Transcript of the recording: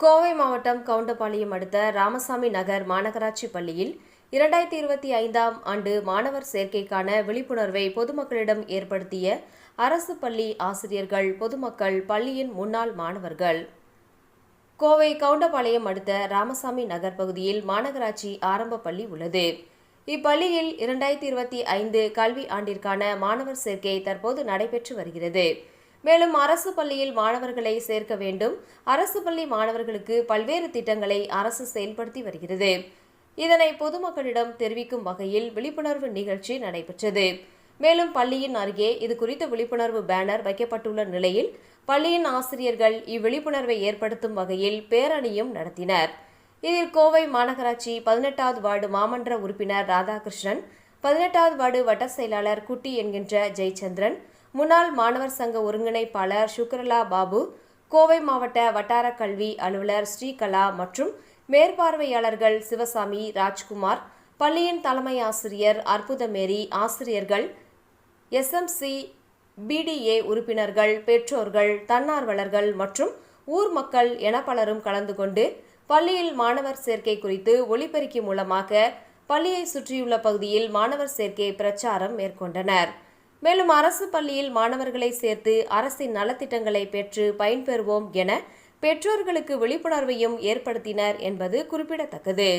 கோவை மாவட்டம் கவுண்டபாளையம் அடுத்த ராமசாமி நகர் மாநகராட்சி பள்ளியில் இரண்டாயிரத்தி இருபத்தி ஐந்தாம் ஆண்டு மாணவர் சேர்க்கைக்கான விழிப்புணர்வை பொதுமக்களிடம் ஏற்படுத்திய அரசு பள்ளி ஆசிரியர்கள் பொதுமக்கள் பள்ளியின் முன்னாள் மாணவர்கள். கோவை கவுண்டபாளையம் அடுத்த ராமசாமி நகர் பகுதியில் மாநகராட்சி ஆரம்ப பள்ளி உள்ளது. இப்பள்ளியில் இரண்டாயிரத்தி இருபத்தி ஐந்து கல்வி ஆண்டிற்கான மாணவர் சேர்க்கை தற்போது நடைபெற்று வருகிறது. மேலும் அரசு பள்ளியில் மாணவர்களை சேர்க்க வேண்டும். அரசு பள்ளி மாணவர்களுக்கு பல்வேறு திட்டங்களை அரசு செயல்படுத்தி வருகிறது. இதனை பொதுமக்களிடம் தெரிவிக்கும் வகையில் விழிப்புணர்வு நிகழ்ச்சி நடைபெற்றது. மேலும் பள்ளியின் அருகே இது குறித்த விழிப்புணர்வு பேனர் வைக்கப்பட்டுள்ள நிலையில் பள்ளியின் ஆசிரியர்கள் இவ்விழிப்புணர்வை ஏற்படுத்தும் வகையில் பேரணியும் நடத்தினர். இதில் கோவை மாநகராட்சி பதினெட்டாவது வார்டு மாமன்ற உறுப்பினர் ராதாகிருஷ்ணன் பதினெட்டாவது வார்டு வட்ட செயலாளர் குட்டி என்கின்ற ஜெயச்சந்திரன் முன்னாள் மாணவர் சங்க ஒருங்கிணைப்பாளர் சுக்ரலா பாபு கோவை மாவட்ட வட்டார கல்வி அலுவலர் ஸ்ரீகலா மற்றும் மேற்பார்வையாளர்கள் சிவசாமி ராஜ்குமார் பள்ளியின் தலைமை ஆசிரியர் அற்புதமேரி ஆசிரியர்கள் எஸ்எம்சி பிடிஏ உறுப்பினர்கள் பெற்றோர்கள் தன்னார்வலர்கள் மற்றும் ஊர் மக்கள் என பலரும் கலந்து கொண்டு பள்ளியில் மாணவர் சேர்க்கை குறித்து ஒளிபெருக்கி மூலமாக பள்ளியை சுற்றியுள்ள பகுதியில் மாணவர் சேர்க்கை பிரச்சாரம் மேற்கொண்டனர். மேலும் அரசு பள்ளியில் மாணவர்களை சேர்த்து அரசின் நலத்திட்டங்களை பெற்று பயன்பெறுவோம் என பெற்றோர்களுக்கு விழிப்புணர்வையும் ஏற்படுத்தினர் என்பது குறிப்பிடத்தக்கது.